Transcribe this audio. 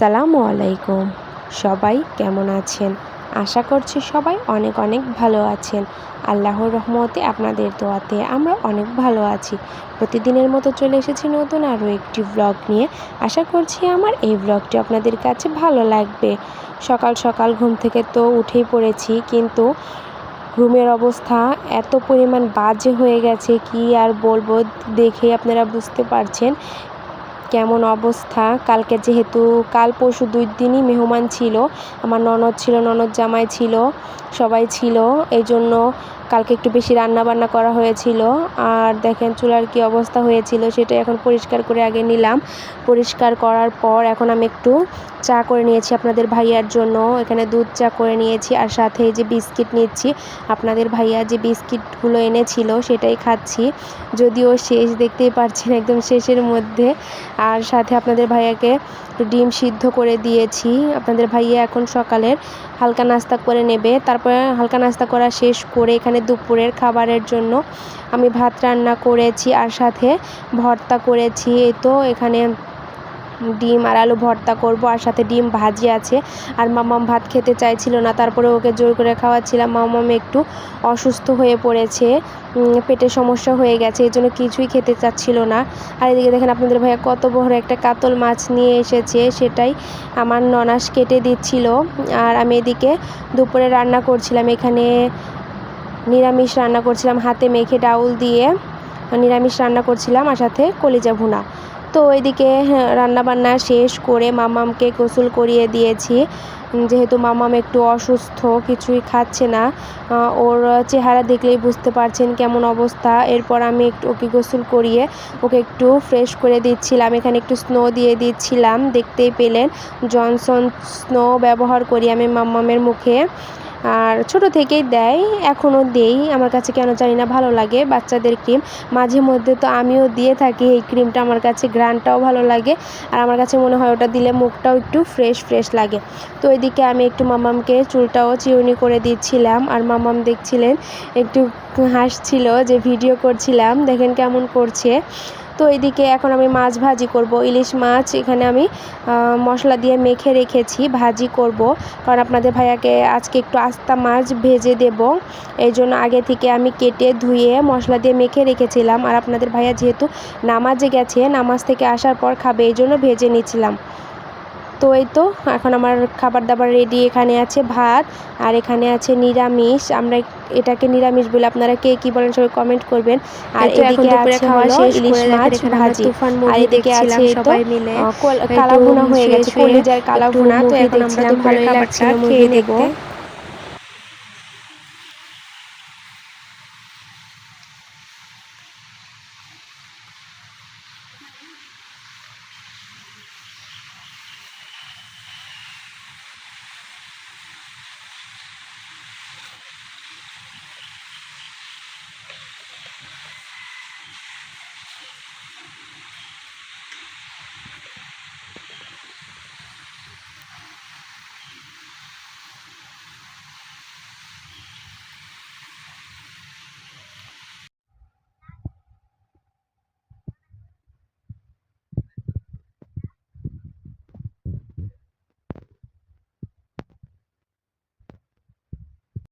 আসসালামু আলাইকুম। সবাই কেমন আছেন? আশা করছি সবাই অনেক অনেক ভালো আছেন। আল্লাহর রহমতে আপনাদের দোয়াতে আমরা অনেক ভালো আছি। প্রতিদিনের মতো চলে এসেছি নতুন আরও একটি ব্লগ নিয়ে। আশা করছি আমার এই ব্লগটি আপনাদের কাছে ভালো লাগবে। সকাল সকাল ঘুম থেকে তো উঠেই পড়েছি, কিন্তু রুমের অবস্থা এত পরিমাণ বাজে হয়ে গেছে, কি আর বলব দেখে আপনারা বুঝতে পারছেন। কেমন অবস্থা? কালকে যেহেতু, কাল পরশু দুই দিনই মেহমান ছিল। আমার ননদ ছিল, ননদ জামাই ছিল, সবাই ছিল। এই জন্য কালকে একটু বেশি রান্না বান্না করা হয়েছিল। আর দেখেন চুলার কি অবস্থা হয়েছিল সেটা এখন পরিষ্কার করে আগে নিলাম। পরিষ্কার করার পর এখন আমি একটু চা করে নিয়েছি আপনাদের ভাইয়ার জন্য। এখানে দুধ চা করে নিয়েছি আর সাথে যে বিস্কিট নিচ্ছি। আপনাদের ভাইয়া যে বিস্কিটগুলো এনেছিল সেটাই খাচ্ছি। যদিও শেষ দেখতেই পাচ্ছেন একদম শেষের মধ্যে। আর সাথে আপনাদের ভাইয়াকে একটু ডিম সিদ্ধ করে দিয়েছি। আপনাদের ভাইয়া এখন সকালের হালকা নাস্তা করে নেবে। তারপরে হালকা নাস্তা করা শেষ করে এখানে দুপুরের খাবারের জন্য আমি ভাত রান্না করেছি আর সাথে ভর্তা করেছি। এই তো এখানে ডিম আর আলু ভর্তা করব আর সাথে ডিম ভাজি আছে। আর মামাম ভাত খেতে চাইছিল না, তারপরে ওকে জোর করে খাওয়াচ্ছিলাম। মামাম একটু অসুস্থ হয়ে পড়েছে পেটে সমস্যা হয়ে গেছে এই জন্য কিছুই খেতে চাচ্ছিল না। আর এদিকে দেখেন আপনাদের ভাইয়া কত বড় একটা কাতল মাছ নিয়ে এসেছে, সেটাই আমার ননাস কেটে দিচ্ছিল। আর আমি এদিকে দুপুরে রান্না করছিলাম, এখানে নিরামিষ রান্না করছিলাম, হাতে মেখে ডাউল দিয়ে নিরামিষ রান্না করছিলাম আর সাথে কলিজা ভুনা। তো ওইদিকে রান্নাবান্না শেষ করে মামামকে গোসল করিয়ে দিয়েছি। যেহেতু মামাম একটু অসুস্থ, কিছুই খাচ্ছে না ওর চেহারা দেখলেই বুঝতে পারছেন কেমন অবস্থা। এরপর আমি একটু ওকে গোসল করিয়ে ওকে একটু ফ্রেশ করে দিচ্ছিলাম। এখানে একটু স্নো দিয়ে দিচ্ছিলাম, দেখতেই পেলেন। জনসন স্নো ব্যবহার করি আমি মাম্মামের মুখে। আর ছোট থেকেই দেয় এখনও দেই। আমার কাছে কেন জানি না ভালো লাগে বাচ্চাদের ক্রিম। মাঝে মধ্যে তো আমিও দিয়ে থাকি এই ক্রিমটা, আমার কাছে গ্রানটাও ভালো লাগে। আর আমার কাছে মনে হয় ওটা দিলে মুখটাও একটু ফ্রেশ ফ্রেশ লাগে। তো এদিকে আমি একটু মামামকে চুলটাও চিউনি করে দিচ্ছিলাম। আর মামাম দেখছিলেন, একটু হাসছিল যে ভিডিও করছিলাম। দেখেন কেমন করছে। তো এদিকে এখন আমি মাছ ভাজি করব। ইলিশ মাছ এখানে আমি মশলা দিয়ে মেখে রেখেছি, ভাজি করব। কারণ আপনাদের ভাইয়াকে আজকে একটু আস্তা মাছ ভেজে দেব। এই জন্য আগে থেকে আমি কেটে ধুয়ে মশলা দিয়ে মেখে রেখেছিলাম। আর আপনাদের ভাইয়া যেহেতু নামাজে গেছে, নামাজ থেকে আসার পর খাবে, এই জন্য ভেজে নিয়েছিলাম। তো এই তো এখন আমার খাবার দাবার রেডি এখানে আছে ভাত আর এখানে আছে নিরামিষ। আমরা এটাকে নিরামিষ বলে আপনারা কে কি বলেন সবাই কমেন্ট করবেন। আর এদিকে আছে খাওয়া শেষ ইলিশ মাছ ভাজি। আর এদিকে আছে সবাই মিলে। কালা ভুনা হয়ে গেছে কলিজার কালা ভুনা তো এখন আমরা তো ভালোই লাগছে খেয়ে দেখব